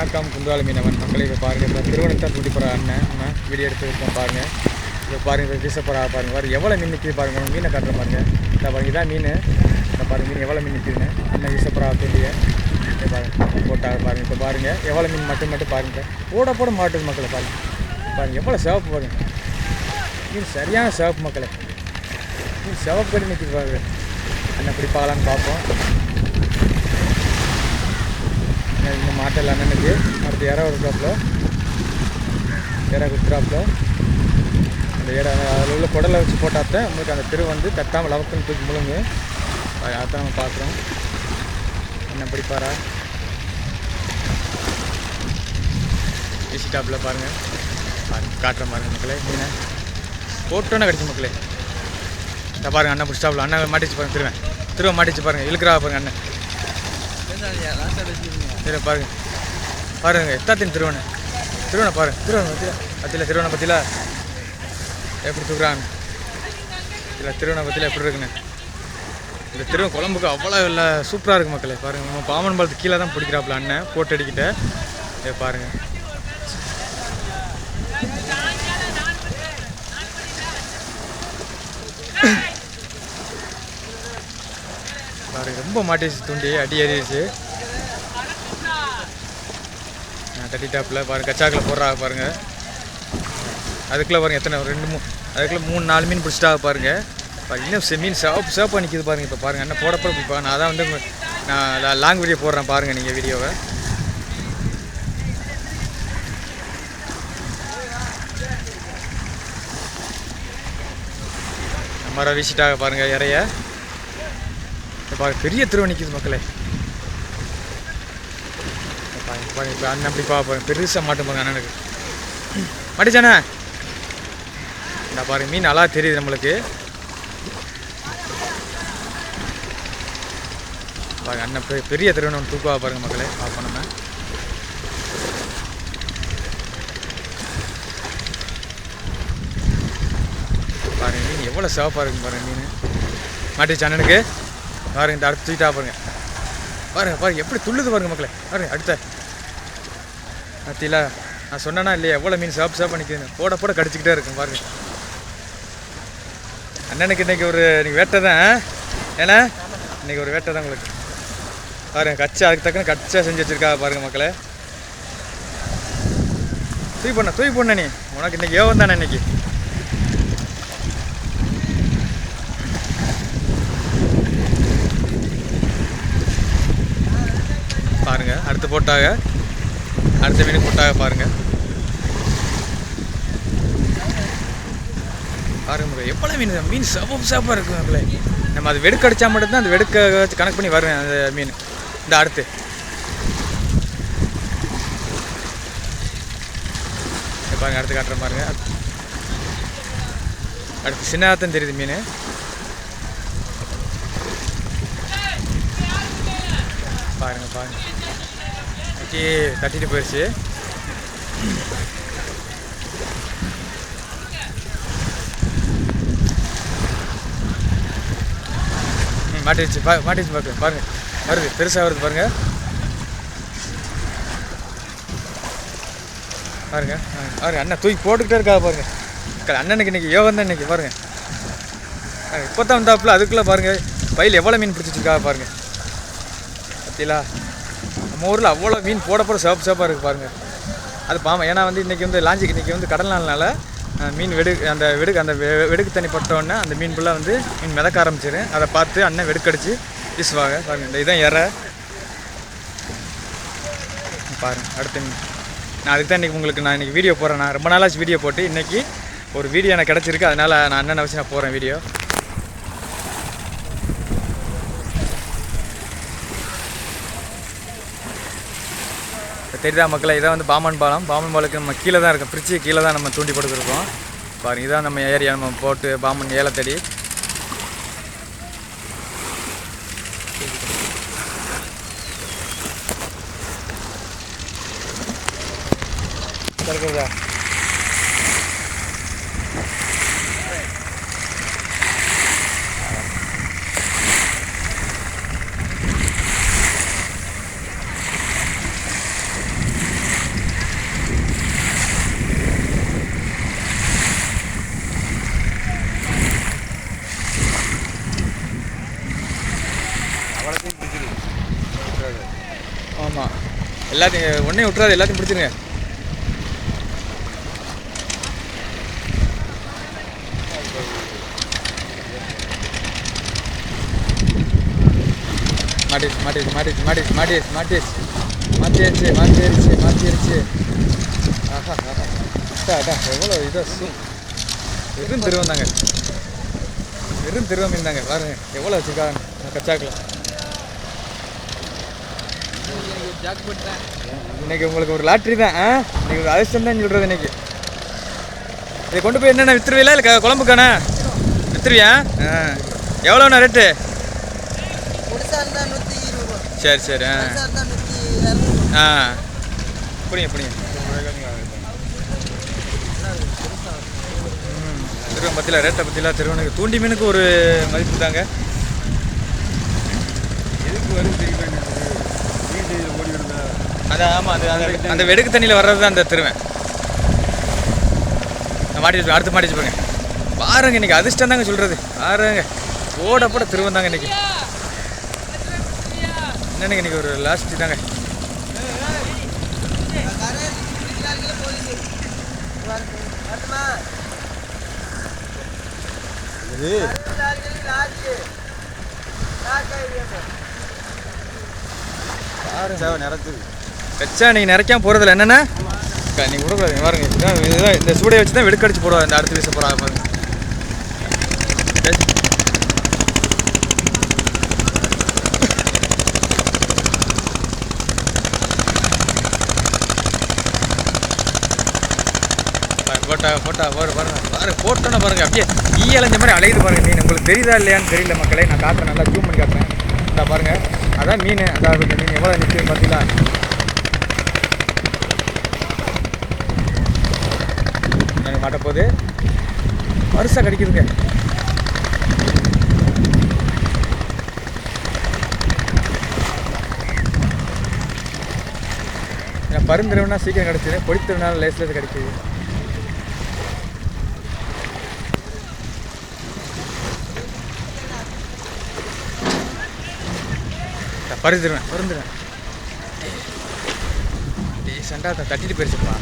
வணக்கம் குந்தாலி மீனவன் மக்களை இப்போ பாருங்கள் இப்போ திருவனந்தம் தூண்டி போகிற அண்ணன் அண்ணன் வீடியோ எடுத்து இருக்கோம் பாருங்கள் இப்போ பாருங்கள் இப்போ வீச போகிறா பாருங்கள் பாரு எவ்வளோ மீன் நிற்கிது பாருங்கள் மீனை காட்டுற பாருங்கள் இந்த பாருங்கள் இதான் மீன். இந்த பாருங்கள் மீன் எவ்வளோ மீன் நிற்கிதுன்னு அண்ணன் வீச போகிறா தூண்டிய இதை பாருங்கள் இப்போ பாருங்கள் எவ்வளோ மீன் மட்டும் மட்டும் பாருங்கள் போட போட மாட்டுது மக்களை பாருங்கள் பாருங்கள் எவ்வளோ சிவப்பு பாருங்கள் மீன் சரியான சிவப்பு மக்களை. மீன் சிவப்பு கட்டி நிற்கிது பாருங்கள் அண்ணன் இப்படி பார்ப்போம். இந்த மாட்டெல்லாம் அண்ணனுக்கு. அடுத்து இற இருக்கிறாப்புல இறை குத்துறாப்புல அந்த இறை அதில் உள்ள குடலை வச்சு போட்டாத்தான் உங்களுக்கு அந்த திரு வந்து தட்டாமல் லவக்குன்னு தூக்கி முழுங்கு. அதான் நம்ம பார்க்குறோம் என்ன பிடிப்பாரா? வீசிட்டாப்பில் பாருங்கள் பாருங்க காட்டுற பாருங்கள் மக்களே. என்ன? போட்டோன்னே கிடச்சி மக்களே. இந்த பாருங்க அண்ணன் பிடிச்சாப்புல அண்ணன் மாட்டிச்சு பாருங்க திருவேன். திரும்ப மாட்டிச்சு பாருங்கள் இழுக்கிறா பாருங்க அண்ணன். சரி பாருங்க. பாருங்க எத்தாத்தின் திருவண்ணை திருவண்ணை பாருங்க. திருவண்ணை பத்தியில பத்தியில திருவண்ணை பத்தியில? எப்படி தூக்குறாங்க? இல்லை திருவண்ணை பத்தியில எப்படி இருக்குன்னு? இந்த திருவன் குழம்புக்கு அவ்வளோ இல்லை சூப்பராக இருக்கு மக்களே. பாருங்க நம்ம பாமன் பாலத்துக்கு கீழே தான் பிடிக்கிறாப்புல அண்ணன் போட்டு அடிக்கிட்ட இதை பாருங்க. பாருங்க ரொம்ப மாட்டிடுச்சு தூண்டி அடி ஏறிடுச்சு தட்டி டாப்பில் பாருங்கள் கச்சாக்கில் போடுறா பாருங்கள் அதுக்குள்ளே பாருங்கள் எத்தனை ரெண்டு மூணு அதுக்குள்ளே மூணு நாலு மீன் பிடிச்சிட்டா பாருங்கள் பாருங்க, இன்னும் செ- மீன் சிவப்பு சிவப்பாக நிற்கிது பாருங்கள் இப்போ பாருங்கள் என்ன போட போட இப்போ நான் அதான் வந்து நான் லாங் வீடியோ போடுறேன் பாருங்கள் நீங்கள் வீடியோவை மரம் வீசிட்டாக பாருங்கள் இறைய. இப்ப பெரிய திருவ நிற்கிது மக்களே. பாருங்க இப்போ அண்ணன் அப்படி பாருங்க பெருசாக மாட்டும் பாருங்க அண்ணனுக்கு. மாட்டிச்சானே நான் பாருங்க மீன் நல்லா தெரியுது நம்மளுக்கு. பாருங்க அண்ணன் பெரிய பெரிய திருவண்ணம் தூக்குவா பாருங்கள் மக்களே பார்ப்போம் நம்ம. பாருங்கள் மீன் எவ்வளோ சிவப்பாக இருக்கும் பாருங்கள் மீன். மாட்டிச்சு அண்ணனுக்கு? பாருங்க இந்த அடுத்து தூக்கிட்டா பாருங்கள் பாருங்க பாருங்க எப்படி துள்ளுது பாருங்க மக்களே. பாருங்க அடுத்த. அத்தில நான் சொன்னேனா இல்லையா எவ்வளோ மீன் சாப்பு சிவப்பு பண்ணிக்கிறேன் போட போட கடிச்சிக்கிட்டே இருக்கும் பாருங்க. அண்ணனுக்கு இன்னைக்கு ஒரு இன்றைக்கி வேட்டை தான் ஏன்னா இன்றைக்கி ஒரு வேட்டை தான் உங்களுக்கு. பாருங்க கச்சா அதுக்கு தக்கன கச்சா செஞ்சு வச்சுருக்கா பாருங்கள் மக்களே. தூய் பண்ண தூய் பண்ண நீ. உனக்கு இன்றைக்கி யோகம் தானே இன்றைக்கி பாருங்க அடுத்து போட்டாக அடுத்த மீன் கூட்டாக பாருங்கள் பாருங்க எவ்வளோ மீன் மீன் சிவப்பு சாப்பாக இருக்கும் மக்களே. நம்ம அது வெடுக்க அடிச்சா மட்டும்தான் அந்த வெடுக்க வச்சு கணக்கு பண்ணி வரேன் அந்த மீன். இந்த அடுத்து. பாருங்க அடுத்து காட்டுறேன் பாருங்க. அடுத்து சின்னதான் தெரியுது மீன். பாருங்க பாருங்க. கட்டி கட்டிட்டு போயிடுச்சு ம், மாட்டிடுச்சு பா மாட்டிடுச்சு பாருங்க பாருங்க. வருது. பெருசாக வருது பாருங்க. பாருங்க. ஆ, பாருங்க. அண்ணன் தூக்கி போட்டுக்கிட்டே இருக்கா பாருங்க. க- அண்ணனுக்கு இன்னைக்கு யோகம் தான் இன்னைக்கு. பாருங்க. இப்போ தான் வந்தாப்புல அதுக்குள்ளே பாருங்கள் பையில் எவ்வளோ மீன் பிடிச்சிருச்சிக்கா பாருங்கள் பார்த்தீங்களா நம்ம ஊரில் அவ்வளோ மீன் போட போட சேப்பு சேப்பாக இருக்குது பாருங்கள் அது பாவம் ஏன்னா வந்து இன்றைக்கி வந்து லாஞ்சிக்கு இன்றைக்கி வந்து கடல் நாள்னால மீன் வெடு அந்த வெடுக்கு அந்த வெ- வெடுக்கு தண்ணி பட்டோடனே அந்த மீன் ஃபுல்லாக வந்து மீன் மிதக்க ஆரம்பிச்சிடும் அதை பார்த்து அண்ணன் வெடுக்கடிச்சு வீசுவாங்க. பாருங்க இந்த இதான் இற. பாருங்க அடுத்த மீன் நான் அதுக்கு தான் இன்றைக்கி உங்களுக்கு நான் இன்றைக்கி வீடியோ போடுறேன். நான் ரொம்ப நாளாச்சு வீடியோ போட்டு இன்றைக்கி ஒரு வீடியோ எனக்கு கிடச்சிருக்கு. அதனால் நான் அண்ணனை வச்சு நான் போகிறேன் வீடியோ தெரியுதா மக்களை? இதான் வந்து பாமன் பாலம். பாமன் பாலுக்கு நம்ம கீழே தான் இருக்கோம். பிரிட்ஜு கீழே தான் நம்ம தூண்டி படுத்துருக்கோம் பாருங்க இதான் நம்ம ஏரியா. நம்ம போட்டு பாமன் ஏலத்தடி இருக்குதா எல்லாத்தையும் ஒன்றையும் விட்டுறாது எல்லாத்தையும் பிடிச்சிருங்க. மாட்டிடுச்சு மாட்டிடுச்சு மாட்டிடுச்சு மாட்டிடுச்சு மாட்டிடுச்சு மாட்டிச்சு மாட்டிடுச்சு மாட்டிடுச்சு மாட்டிடுச்சு ஆஹா ஆஹா. அட்டா அட்டா எவ்வளோ இதாக சூ வெறும் திருவம் தாங்க. வெறும் திருவம் இருந்தாங்க பாருங்க. எவ்வளோ வச்சுருக்காங்க கச்சாக்கலாம் இன்னைக்கு உங்களுக்கு ஒரு லாட்ரி தான் ஆ? இன்னைக்கு ஒரு அதிர்ஷ்டம் தான் சொல்கிறது இன்னைக்கு. இதை கொண்டு போய் என்னென்ன வித்துருவீங்களா இல்லை க- குழம்புக்காண்ணா வித்துருவியா? ஆ. எவ்வளோண்ணா ரேட்டு சரி சரி ஆ. ஆ. புரியுங்க புரியுங்க திருவன் பற்றியில் ரேட்டை பற்றிலாம் திருவனுக்கு தூண்டி மீனுக்கு ஒரு மதிப்பு தாங்க. எதுக்கு வரும் தெரியுமா எனக்கு? வீட்டு இதுல ஓடி அதான் ஆமாம் அது அந்த அந்த வெடுக்கு தண்ணியில் வர்றது தான் அந்த திருவன். நான் மாட்டி வச்சு அடுத்து மாட்டி வச்சுப்பேங்க பாருங்க. இன்னைக்கு அதிர்ஷ்டம் தாங்க சொல்கிறது பாருங்க போட போட திருவன் தாங்க இன்னைக்கு. என்னங்க இன்னைக்கு ஒரு லாஸ்ட் தாங்க? இது? சேவை நிறத்துது. வச்சா நீங்கள் நிறைக்காம போகிறதில்ல என்னென்ன? நீங்கள் விடக்கூடாது. பாருங்க இதுதான் இதுதான் இந்த சூடையை வச்சு தான் வெடுக்கடிச்சு போடுவாங்க. இந்த அடுத்த வீச போகிறாங்க பாருங்க. பாருங்க, போட்டா போட்டா பாரு பாருங்க. பாரு போட்டோன்னு பாருங்க. அப்படியே ஈயலைஞ்ச மாதிரி அலையுது பாருங்க மீன். உங்களுக்கு தெரியுதா இல்லையான்னு தெரியல மக்களே. நான் காட்டுறேன் நல்லா ஜூம் பண்ணி காட்டுறேன். இந்தா பாருங்க. அதான் மீன். அதாவது இந்த மீன் எவ்வளோ நிற்குது பார்த்தீங்களா? எனக்கு மாட்ட போகுது வருஷம் கிடைக்குதுங்க. பருந்திரவுனா சீக்கிரம் கிடச்சிது பொடித்திருவனால லேஸ் லேஸ் கிடைக்குது. பருந்துருவேன் பருந்துருவேன். டீசெண்டாக தட்டிட்டு போயிருச்சுப்பா.